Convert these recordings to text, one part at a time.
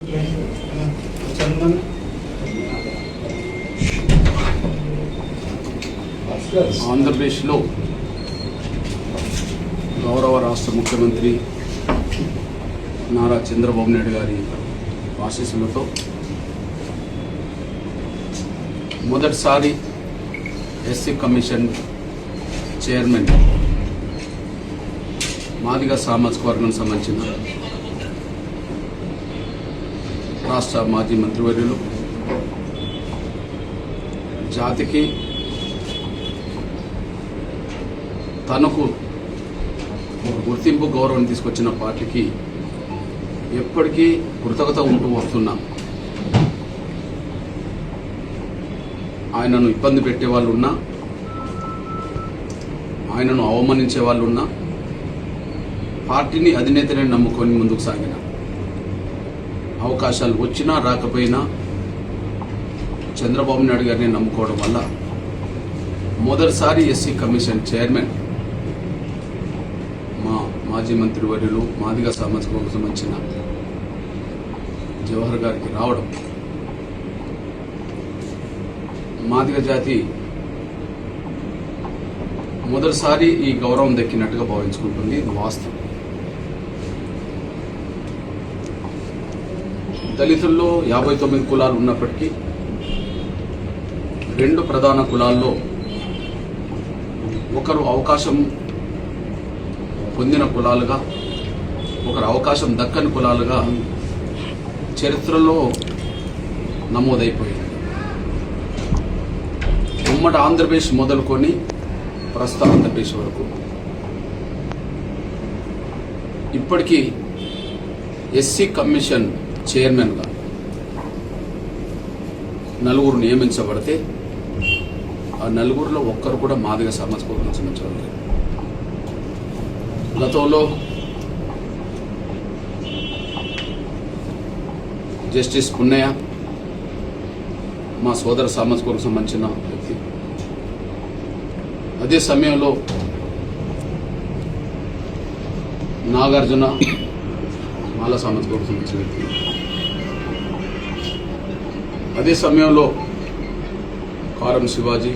చందన్ ఆంధ్రప్రదేశ్లో గౌరవ రాష్ట్ర ముఖ్యమంత్రి నారా చంద్రబాబు నాయుడు గారి ఆశీస్సులతో మొదటిసారి ఎస్సీ కమిషన్ చైర్మన్ మాదిగ సామాజిక వర్గం సంబంధించిన రాష్ట్ర మాజీ మంత్రివర్యులు జాతికి తనకు ఒక గుర్తింపు గౌరవం తీసుకొచ్చిన పార్టీకి ఎప్పటికీ కృతజ్ఞత ఉంటూ వస్తున్నా. ఆయనను ఇబ్బంది పెట్టే వాళ్ళు ఉన్నా ఆయనను అవమానించే వాళ్ళు ఉన్నా పార్టీని అధినేతనే నమ్ముకొని ముందుకు సాగిన. అవకాశాలు వచ్చినా రాకపోయినా చంద్రబాబు నాయుడు గారిని నమ్ముకోవడం వల్ల మొదటిసారి ఎస్సీ కమిషన్ చైర్మన్ మా మాజీ మంత్రి వర్యులు మాదిగ సామాజిక వర్గం సంబంధించిన జవహర్ గారికి రావడం మాదిగ జాతి మొదటిసారి ఈ గౌరవం దక్కినట్టుగా భావించుకుంటుంది. ఇది వాస్తవం. దళితుల్లో యాభై తొమ్మిది కులాలు ఉన్నప్పటికీ రెండు ప్రధాన కులాల్లో ఒకరు అవకాశం పొందిన కులాలుగా ఒకరు అవకాశం దక్కని కులాలుగా చరిత్రలో నమోదైపోయింది. ఉమ్మడి ఆంధ్రప్రదేశ్ మొదలుకొని ప్రస్తుత ఆంధ్రప్రదేశ్ వరకు. ఇప్పటికీ ఎస్సీ కమిషన్ చైర్మన్గా నలుగురు నియమించబడితే ఆ నలుగురిలో ఒక్కరు కూడా మాదిగ సమాజ వర్గం సంబంధించిన గతంలో జస్టిస్ పున్నయ్య మా సోదర సామాజిక వర్గం సంబంధించిన వ్యక్తి. అదే సమయంలో నాగార్జున మాల సామాజిక వర్గం సంబంధించిన వ్యక్తి. అదే సమయంలో కారం శివాజీ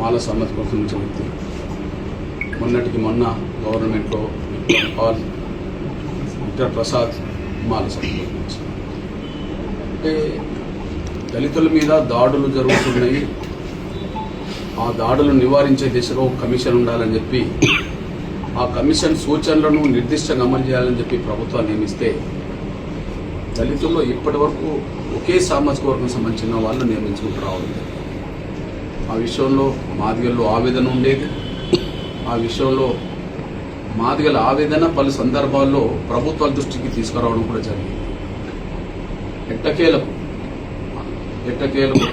మాల సామాజిక ప్రసంగించిన వ్యక్తి. మొన్నటికి మొన్న గవర్నమెంట్లో పాల్ విక్టర్ ప్రసాద్ మాల సామాజిక అంటే దళితుల మీద దాడులు జరుగుతున్నాయి. ఆ దాడులు నివారించే దిశగా ఒక కమిషన్ ఉండాలని చెప్పి ఆ కమిషన్ సూచనలను నిర్దిష్టంగా అమలు చేయాలని చెప్పి ప్రభుత్వాన్ని నియమిస్తే దళితుల్లో ఇప్పటి వరకు ఒకే సామాజిక వర్గం సంబంధించిన వాళ్ళు నియమించుకుంటూ రావడం ఆ విషయంలో మాదిగల్లో ఆవేదన ఉండేది. ఆ విషయంలో మాదిగల ఆవేదన పలు సందర్భాల్లో ప్రభుత్వాల దృష్టికి తీసుకురావడం కూడా జరిగింది. ఎట్టకేలకు ఎట్టకేలకు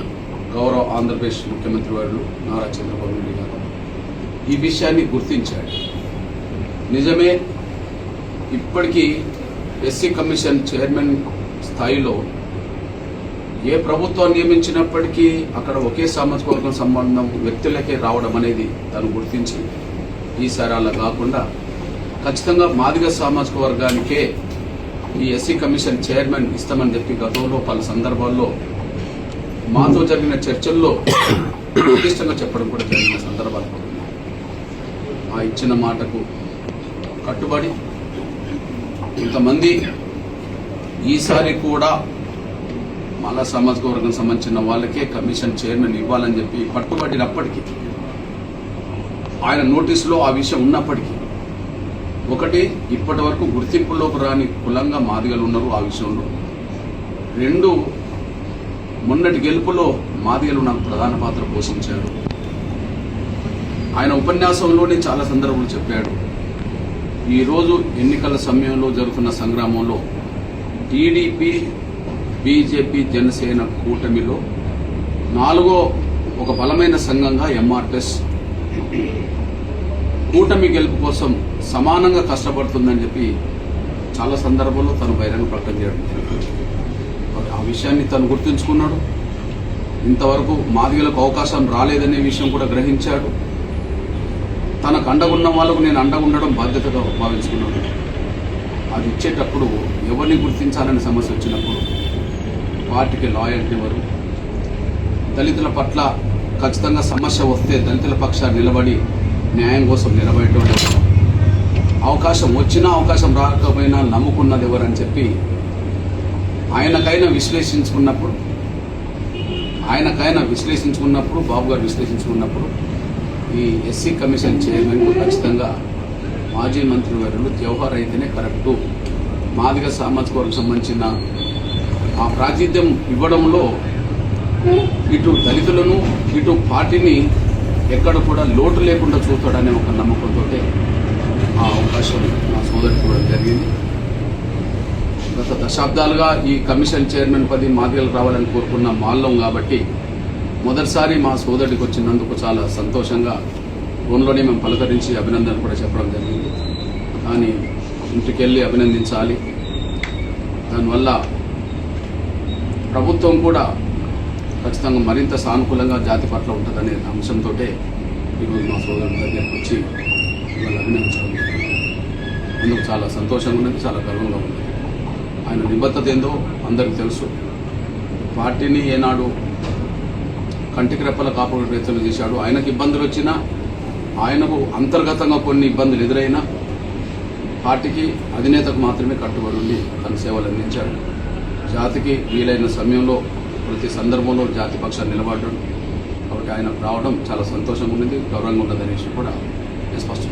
గౌరవ ఆంధ్రప్రదేశ్ ముఖ్యమంత్రి వారు నారా చంద్రబాబు నాయుడు గారు ఈ విషయాన్ని గుర్తించాడు నిజమే ఇప్పటికీ ఎస్సీ కమిషన్ చైర్మన్ స్థాయిలో ఏ ప్రభుత్వం నియమించినప్పటికీ అక్కడ ఒకే సామాజిక వర్గం సంబంధం వ్యక్తులకే రావడం అనేది తను గుర్తించి ఈసారి అలా కాకుండా ఖచ్చితంగా మాదిగ సామాజిక వర్గానికే ఈ ఎస్సీ కమిషన్ చైర్మన్ ఇస్తామని చెప్పి గతంలో పలు సందర్భాల్లో మాతో జరిగిన చర్చల్లో నిర్దిష్టంగా చెప్పడం కూడా జరిగిన సందర్భాలు ఆ ఇచ్చిన మాటకు కట్టుబడి కొంతమంది ఈసారి కూడా మళ్ళా సామాజిక వర్గం సంబంధించిన వాళ్ళకే కమిషన్ చైర్మన్ ఇవ్వాలని చెప్పి పట్టుబడినప్పటికీ ఆయన నోటీసులో ఆ విషయం ఉన్నప్పటికీ ఒకటి ఇప్పటి వరకు గుర్తింపులోకి రాని కులంగా మాదిగలు ఉన్నారు ఆ విషయంలో. రెండు మొన్నటి గెలుపులో మాదిగలు నాకు ప్రధాన పాత్ర పోషించారు. ఆయన ఉపన్యాసంలోనే చాలా సందర్భాలు చెప్పాడు. ఈరోజు ఎన్నికల సమయంలో జరుగుతున్న సంగ్రామంలో టీడీపీ బీజేపీ జనసేన కూటమిలో నాలుగో ఒక బలమైన సంఘంగా ఎంఆర్ఎస్ కూటమి గెలుపు కోసం సమానంగా కష్టపడుతుందని చెప్పి చాలా సందర్భంలో తను బహిరంగ ప్రకటన చేయడం ఆ విషయాన్ని తను గుర్తుంచుకున్నాడు. ఇంతవరకు మాదిగలకు అవకాశం రాలేదనే విషయం కూడా గ్రహించాడు. తనకు అండగున్న వాళ్ళకు నేను అండగుండడం బాధ్యతగా భావించుకున్నాను. అది ఇచ్చేటప్పుడు ఎవరిని గుర్తించాలనే సమస్య వచ్చినప్పుడు పార్టీకి లాయల్టీ ఎవరు? దళితుల పట్ల ఖచ్చితంగా సమస్య వస్తే దళితుల పక్షాన్ని నిలబడి న్యాయం కోసం నిలబడేటోళ్ళు అవకాశం వచ్చినా అవకాశం రాకపోయినా నమ్ముకున్నది ఎవరని చెప్పి ఆయనకైనా విశ్లేషించుకున్నప్పుడు ఆయనకైనా విశ్లేషించుకున్నప్పుడు బాబు గారు విశ్లేషించుకున్నప్పుడు ఈ ఎస్సీ కమిషన్ చైర్మన్ ఖచ్చితంగా మాజీ మంత్రి వర్యులు జవహర్ అయితేనే కరెక్టు. మాదిగ సామాజిక వర్గం సంబంధించిన ఆ ప్రాతినిధ్యం ఇవ్వడంలో ఇటు దళితులను ఇటు పార్టీని ఎక్కడ కూడా లోటు లేకుండా చూస్తాడనే ఒక నమ్మకంతో ఆ అవకాశం నా సోదరికి కూడా జరిగింది. గత దశాబ్దాలుగా ఈ కమిషన్ చైర్మన్ పది మాదిగలు రావాలని కోరుకున్న మాల్లం కాబట్టి మొదటిసారి మా సోదరుడికి వచ్చినందుకు చాలా సంతోషంగా ఫోన్లోనే మేము పలకరించి అభినందన కూడా చెప్పడం జరిగింది. కానీ ఇంటికి వెళ్ళి అభినందించాలి. దానివల్ల ప్రభుత్వం కూడా ఖచ్చితంగా మరింత సానుకూలంగా జాతి పట్ల ఉంటుందనే అంశంతో ఈరోజు మా సోదరుడి దగ్గరికి వచ్చి ఇవాళ అభినందించడం జరిగింది. అందుకు చాలా సంతోషంగా ఉన్నది చాలా గర్వంగా ఉంది ఆయన నిబద్ధత ఏందో అందరికీ తెలుసు. పార్టీని ఏనాడు కంటికి రెప్పల కాపాడు రైతులు చేశాడు. ఆయనకు ఇబ్బందులు వచ్చినా ఆయనకు అంతర్గతంగా కొన్ని ఇబ్బందులు ఎదురైనా పార్టీకి అధినేతకు మాత్రమే కట్టుబడి ఉండి తన సేవలు అందించాడు. జాతికి వీలైన సమయంలో ప్రతి సందర్భంలో జాతి పక్షాన్ని నిలబడ్డాడు. కాబట్టి ఆయనకు రావడం చాలా సంతోషంగా ఉన్నది గౌరవంగా ఉన్నదనేసి కూడా స్పష్టం